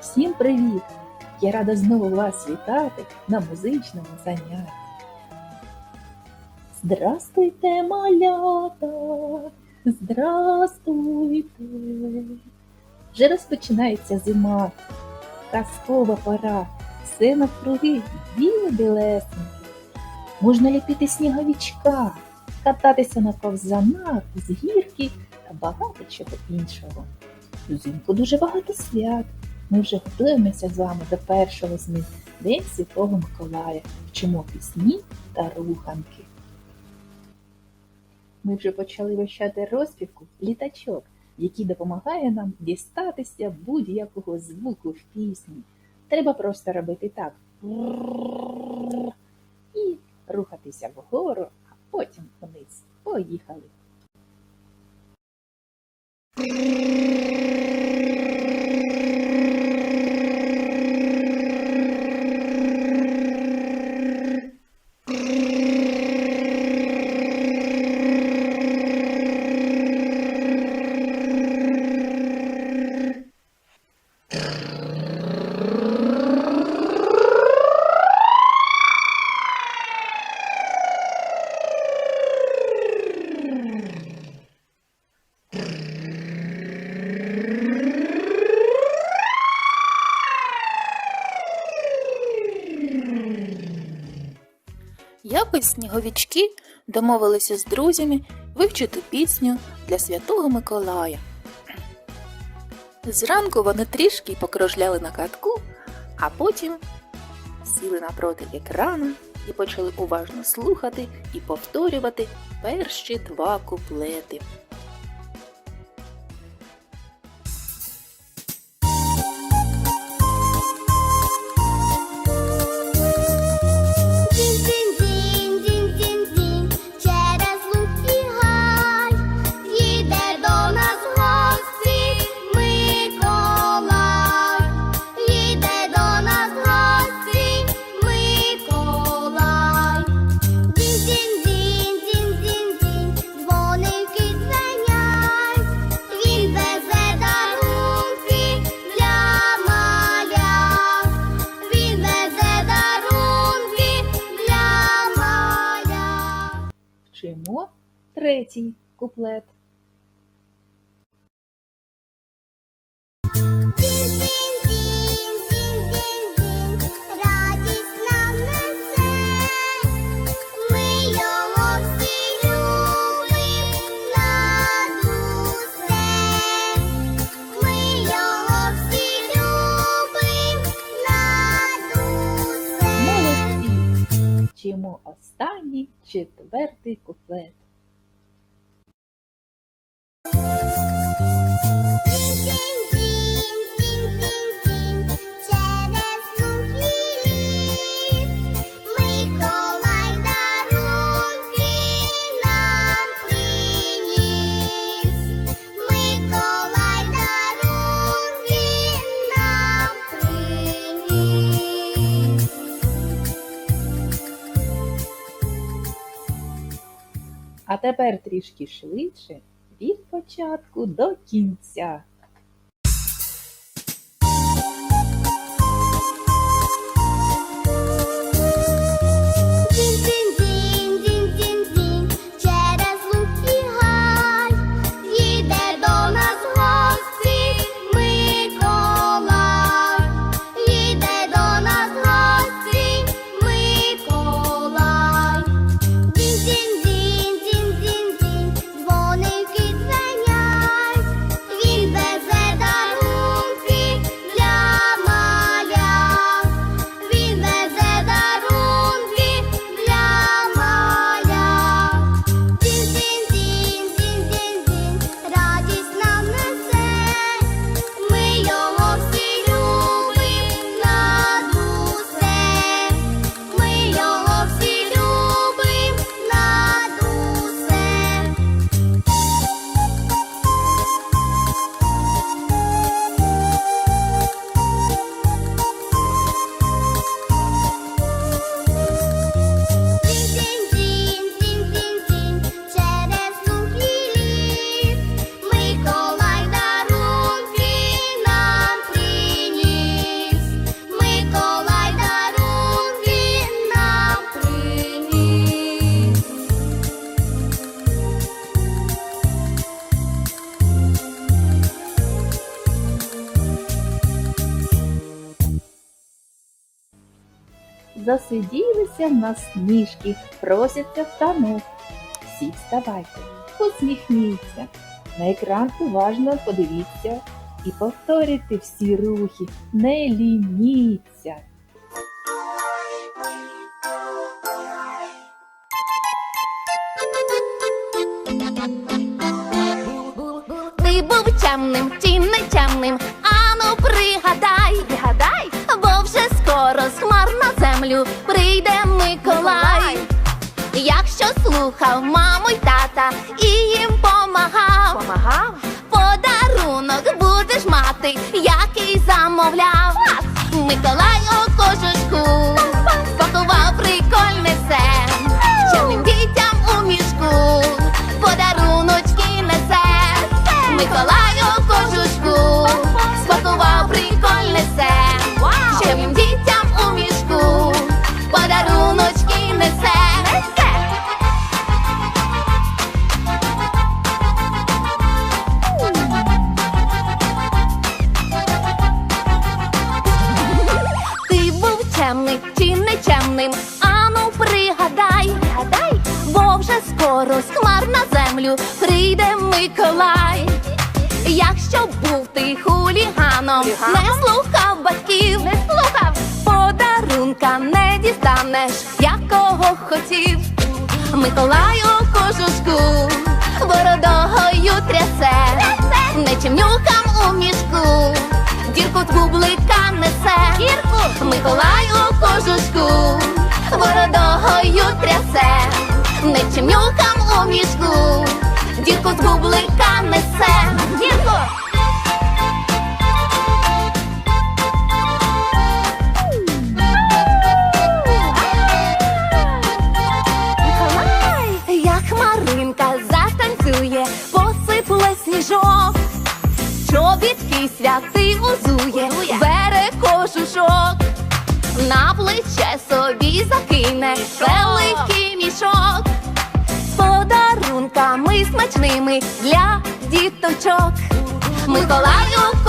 Всім привіт! Я рада знову вас вітати на музичному занятті. Здрастуйте, малята! Здрастуйте! Вже розпочинається зима, казкова пора, все навкруги біле білесеньке. Можна ліпити сніговічка, кататися на ковзанах, з гірки та багато чого іншого. Взимку дуже багато свят. Ми вже готуємося з вами до першого з них День Святого Миколая, вчимо пісні та руханки. Ми вже почали вивчати розпівку літачок, який допомагає нам дістатися будь-якого звуку в пісні. Треба просто робити так. Рухатися вгору, а потім вниз. Поїхали. Якось сніговічки домовилися з друзями вивчити пісню для Святого Миколая. Зранку вони трішки покружляли на катку, а потім сіли напроти екрану і почали уважно слухати і повторювати перші два куплети. Усе. Молодці! Вчимо останній четвертий куплет. А тепер трішки швидше від початку до кінця. Засиділися на сніжки, просяться в танок. Всі вставайте, посміхніться, на екран уважно подивіться і повторюйте всі рухи, не лініться. Подарунок будеш мати, який замовляв. Миколай у кожушку спакував прикольне все, чорним дітям у мішку подаруночки несе. Миколай на прийде Миколай. Якщо був ти хуліганом, не слухав батьків, не слухав, подарунка не дістанеш, якого хотів. Миколай у кожушку бородогою трясе, нечемнюкам у мішку, дірку з бублика несе. Дірку? Миколай у кожушку бородогою трясе, нечемнюкам у мішку, дірку з бублика несе. Дірку! Як Маринка затанцює, посипле сніжок, чобітки святий узує, бере кожушок, на плече собі закине великий мішок з подарунками смачними для діточок. Миколаю у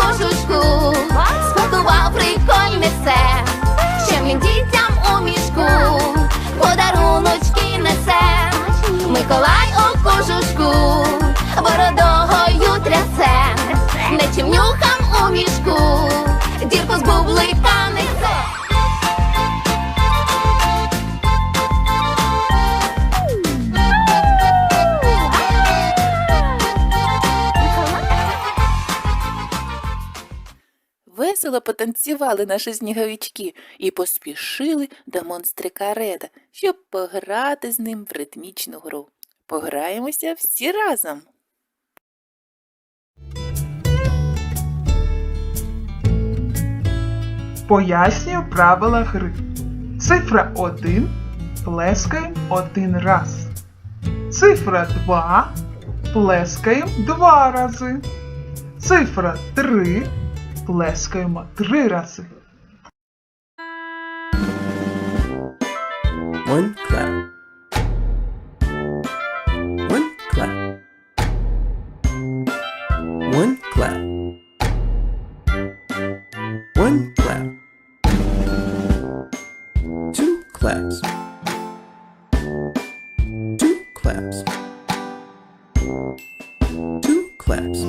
Весело потанцювали наші сніговички і поспішили до монстрика Реда, щоб пограти з ним в ритмічну гру. Пограємося всі разом. Пояснюю правила гри. Цифра 1 плескаємо один раз. Цифра 2 плескаємо два рази. Цифра 3 плескаємо три рази. One clap. One clap. One clap. One clap. Two claps. Two claps. Two claps.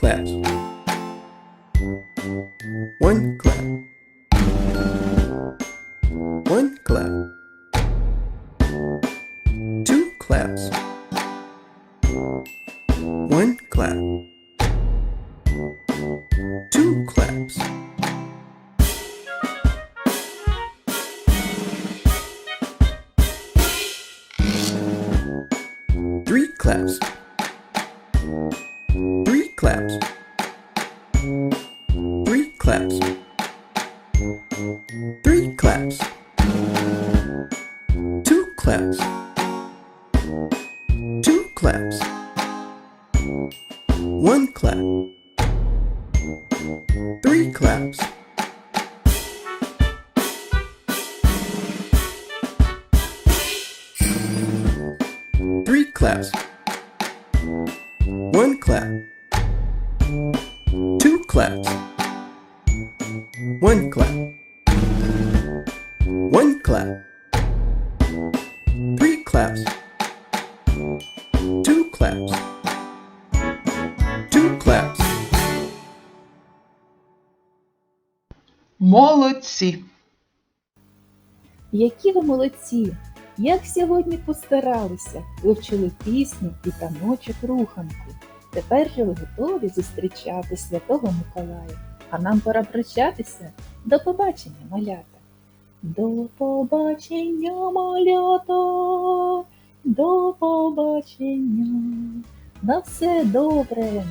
Two claps. One clap. One clap. Two claps. One clap. Two claps. Three claps. One clap. Three claps. Three claps. One clap. Two claps. One clap. One clap. Three claps. Two claps. Молодці! Які ви молодці! Як сьогодні постаралися, вивчили пісню і таночок руханку. Тепер же ви готові зустрічати Святого Миколая. А нам пора прощатися. До побачення, малята. До побачення, малята. До побачення. На все добре.